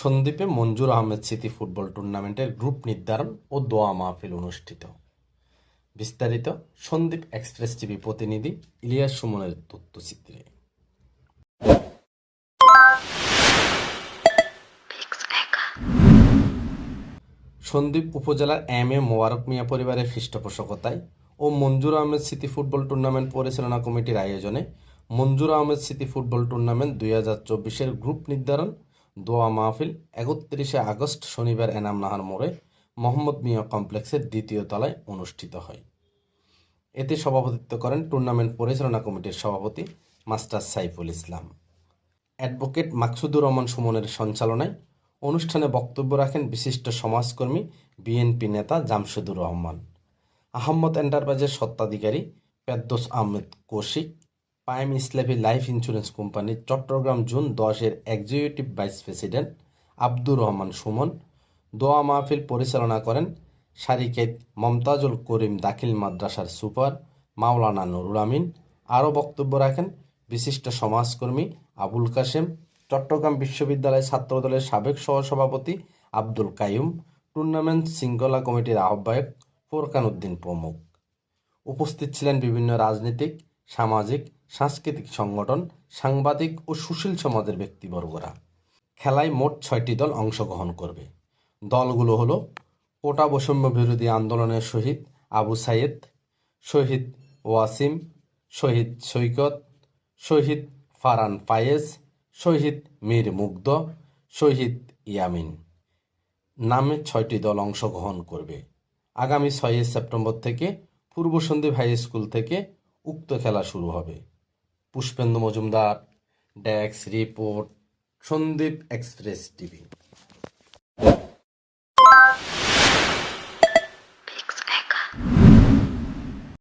সন্দ্বীপে মঞ্জুর আহমেদ স্মৃতি ফুটবল টুর্নামেন্টের গ্রুপ নির্ধারণ ও দোয়া মাহফিল অনুষ্ঠিত। বিস্তারিত সন্দ্বীপ এক্সপ্রেস টিভি প্রতিনিধি ইলিয়াস সুমনের তথ্যচিত্রে। সন্দ্বীপ উপজেলার এম এ মোবারক মিয়া পরিবারের পৃষ্ঠপোষকতায় ও মঞ্জুর আহমেদ স্মৃতি ফুটবল টুর্নামেন্ট পরিচালনা কমিটির আয়োজনে মঞ্জুর আহমেদ স্মৃতি ফুটবল টুর্নামেন্ট দুই হাজার চব্বিশের গ্রুপ নির্ধারণ দোয়া মাহফিল, একত্রিশে আগস্ট শনিবার এনাম নাহার মোড়ে মোহাম্মদ মিয়া কমপ্লেক্সের দ্বিতীয় তলায় অনুষ্ঠিত হয়। এতে সভাপতিত্ব করেন টুর্নামেন্ট পরিচালনা কমিটির সভাপতি মাস্টার সাইফুল ইসলাম। অ্যাডভোকেট মাকসুদুর রহমান সুমনের সঞ্চালনায় অনুষ্ঠানে বক্তব্য রাখেন বিশিষ্ট সমাজকর্মী, বিএনপি নেতা জামশেদুর রহমান। আহম্মদ এন্টারপ্রাইজের স্বত্বাধিকারী পেদ্দোস Ahmed Kaushik পাইম Islami life insurance company Chattogram June দশের executive vice president Abdur Rahman Suman. দোয়া মাহফিল পরিচালনা করেন সারিকেত মমতাজুল করিম দাখিল মাদ্রাসার সুপার মাওলানা নুরুল আমিন। আরও বক্তব্য রাখেন বিশিষ্ট সমাজকর্মী আবুল কাশেম, চট্টগ্রাম বিশ্ববিদ্যালয় ছাত্রদলের সাবেক সহসভাপতি আব্দুল কাইয়ুম, টুর্নামেন্ট শৃঙ্খলা কমিটির আহ্বায়ক ফোরকান উদ্দিন প্রমুখ। উপস্থিত ছিলেন বিভিন্ন রাজনৈতিক সামাজিক, সাংস্কৃতিক সংগঠন, সাংবাদিক ও সুশীল সমাজের ব্যক্তিবর্গরা খেলায় মোট ছয়টি দল অংশগ্রহণ করবে। দলগুলো হলো কোটা বৈষম্য বিরোধী আন্দোলনের শহীদ আবু সাইদ শহীদ ওয়াসিম, শহীদ সৈকত, শহীদ ফারান ফায়েজ, শহীদ মীর মুগ্ধ, শহীদ ইয়ামিন। নামে ছয়টি দল অংশগ্রহণ করবে। আগামী ছয়ই সেপ্টেম্বর থেকে পূর্ব সন্দ্বীপ হাই স্কুল থেকে উক্ত খেলা শুরু হবে। Pushpendu Majumdar desk report Sandwip express TV.